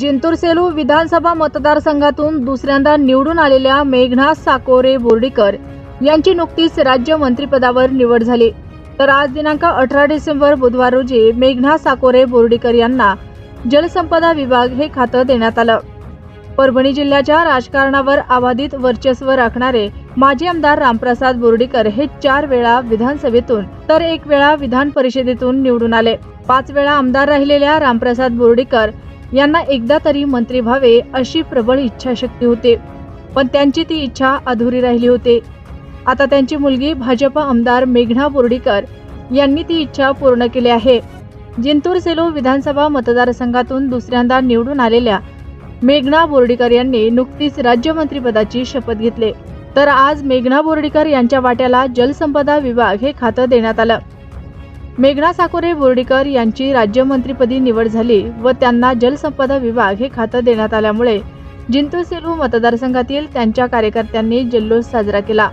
जिंतूर सेलू विधानसभा मतदारसंघातून दुसऱ्यांदा निवडून आलेल्या मेघना साकोरे बोर्डीकर यांची नुकतीच राज्य मंत्रिपदावर निवड झाली. तर आज दिनांक अठरा डिसेंबर बुधवार रोजी मेघना साकोरे बोर्डीकर यांना जलसंपदा विभाग हे खातं देण्यात आलं. परभणी जिल्ह्याच्या राजकारणावर अबाधित वर्चस्व राखणारे माजी आमदार रामप्रसाद बोर्डीकर हे चार वेळा विधानसभेतून तर एक वेळा विधान परिषदेतून निवडून आले. पाच वेळा आमदार राहिलेल्या रामप्रसाद बोर्डीकर यांना एकदा तरी मंत्री व्हावे अशी प्रबळ इच्छाशक्ती होते. पण त्यांची ती इच्छा अधुरी राहिली होती. आता त्यांची मुलगी भाजप आमदार मेघना बोर्डीकर यांनी ती इच्छा पूर्ण केली आहे. जिंतूर सेलू विधानसभा मतदारसंघातून दुसऱ्यांदा निवडून आलेल्या मेघना बोर्डीकर यांनी नुकतीच राज्यमंत्रीपदाची शपथ घेतली. तर आज मेघना बोर्डीकर यांच्या वाट्याला जलसंपदा विभाग हे खातं देण्यात आलं. मेघना साकोरे बोर्डीकर यांची राज्यमंत्रीपदी निवड झाली व त्यांना जलसंपदा विभाग हे खातं देण्यात आल्यामुळे जिंतूर सेलू मतदारसंघातील त्यांच्या कार्यकर्त्यांनी जल्लोष साजरा केला.